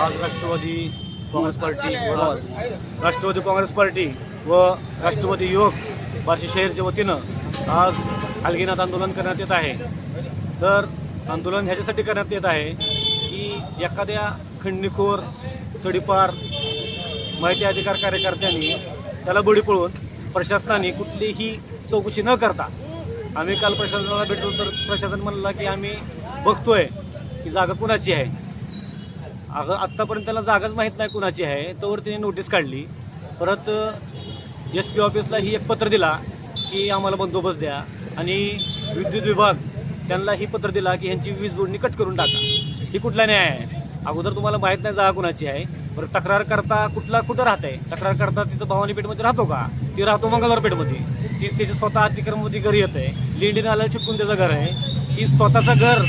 आज राष्ट्रवादी Congress party व राष्ट्रवादी काँग्रेस पार्टी व राष्ट्रवादी युवक बार्शी शहरच्या वतीनं आज हलगीनाथ आंदोलन करण्यात येत आहे. तर आंदोलन ह्याच्यासाठी करण्यात येत आहे की एखाद्या खंडणीखोर थडीपार माहिती अधिकार कार्यकर्त्यांनी त्याला बळी पळून प्रशासनाने कुठलीही चौकशी न करता आम्ही काल प्रशासनाला भेटलो तर प्रशासन म्हणलं की आम्ही बघतोय की जागा कुणाची आहे. अगं आत्तापर्यंत त्याला जागाच माहीत नाही कुणाची आहे. तोवर तिने नोटीस काढली. परत एस पी ऑफिसला ही एक पत्र दिला की आम्हाला बंदोबस्त द्या. आणि विद्युत विभाग त्यांना ही पत्र दिला की ह्यांची वीज जोडणी कट करून टाका. ही कुठला न्याय आहे? अगोदर तुम्हाला माहीत नाही जागा कुणाची आहे. बरं तक्रार करता कुठला कुठं राहत आहे तक्रार करता तिथं भवानी पेठमध्ये राहतो का? ती राहतो मंगळवारपेठमध्ये तीच ती त्याची स्वतः अतिक्रममध्ये घरी आहे लिंडी नाला चिपकून त्याचं घर आहे. ती स्वतःचं घर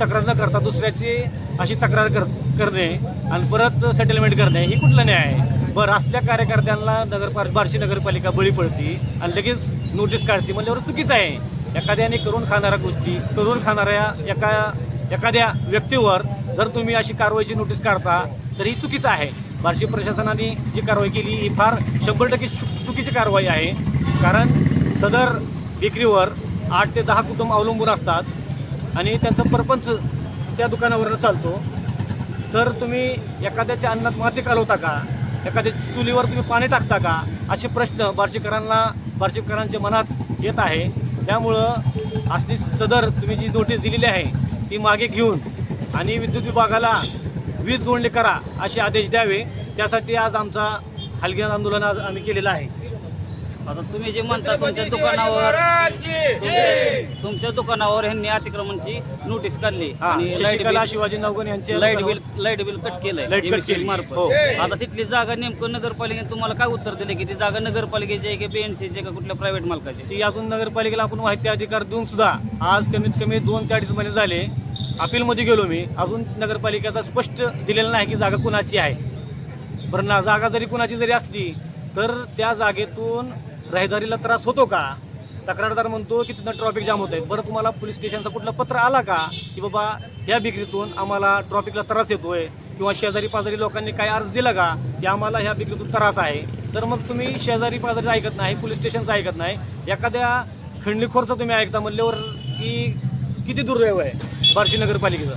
तक्रार न करता दुसऱ्याची अशी तक्रार कर करणे आणि परत सेटलमेंट करणे ही कुठला न्याय आहे? बरं असल्या कार्यकर्त्यांना नगर बार्शी नगरपालिका बळी पडती आणि लगेच नोटीस काढते म्हणल्यावर चुकीचं आहे. एखाद्याने करून खाणाऱ्या गोष्टी करून खाणाऱ्या एका एखाद्या व्यक्तीवर जर तुम्ही अशी कारवाईची नोटीस काढता तर ही चुकीचं आहे. बार्शी प्रशासनाने जी कारवाई केली ही फार शंभर टक्के चु- चुकीची कारवाई आहे. कारण सदर विक्रीवर आठ ते दहा कुटुंब अवलंबून असतात. आणि त्यांचा परपंच त्या दुकानावरनं चालतो. तर तुम्ही एखाद्याच्या अन्नात माती कालवता का? एखाद्या चुलीवर तुम्ही पाणी टाकता का? असे प्रश्न बार्शीकरांना बार्शीकरांच्या मनात येत आहे. त्यामुळं असली सदर तुम्ही जी नोटीस दिलेली आहे ती मागे घेऊन आणि विद्युत विभागाला वीज जोडणी करा असे आदेश द्यावे. त्यासाठी आज आमचा हलग्या आंदोलन आज आम्ही केलेलं आहे. आता तुम्ही जे म्हणता तुमच्या दुकानावर तुमच्या- दुकानावर ह्यांनी अतिक्रमणची नोटीस काढली आणि लाइट बिल शिवाजी नवगण यांचे light bill light bill cut केलंय. मार्फत. हो. आता तिथली जागा नेमकं नगरपालिकेने तुम्हाला काय उत्तर दिले की ती जागा नगरपालिकेची आहे की बीएनसीची का कुठल्या प्रायव्हेट मालकाची? ती अजून नगरपालिकेला आपण माहिती अधिकार देऊन सुद्धा आज कमीत कमी दोन ते अडीच महिने झाले. अपीलमध्ये गेलो मी. अजून नगरपालिकेचा स्पष्ट दिलेला नाही की जागा कुणाची आहे. बरं ना जागा जरी कुणाची जरी असली तर त्या जागेतून रहदारीला त्रास होतो का? तक्रारदार म्हणतो की तिथं ट्रॉफिक जाम होत आहे बरं तुम्हाला पोलीस स्टेशनचं कुठलं पत्र आला का? की बाबा ह्या बिक्रीतून आम्हाला ट्रॉफिकला त्रास येतो आहे किंवा शेजारी पाजारी लोकांनी काय अर्ज दिला का? की आम्हाला ह्या बिक्रीतून त्रास आहे. तर मग तुम्ही शेजारी पाजारी ऐकत नाही पोलीस स्टेशनचं ऐकत नाही. एखाद्या खंडणीखोरचं तुम्ही ऐकता म्हणल्यावर की किती दुर्दैव आहे बार्शी नगरपालिकेचं?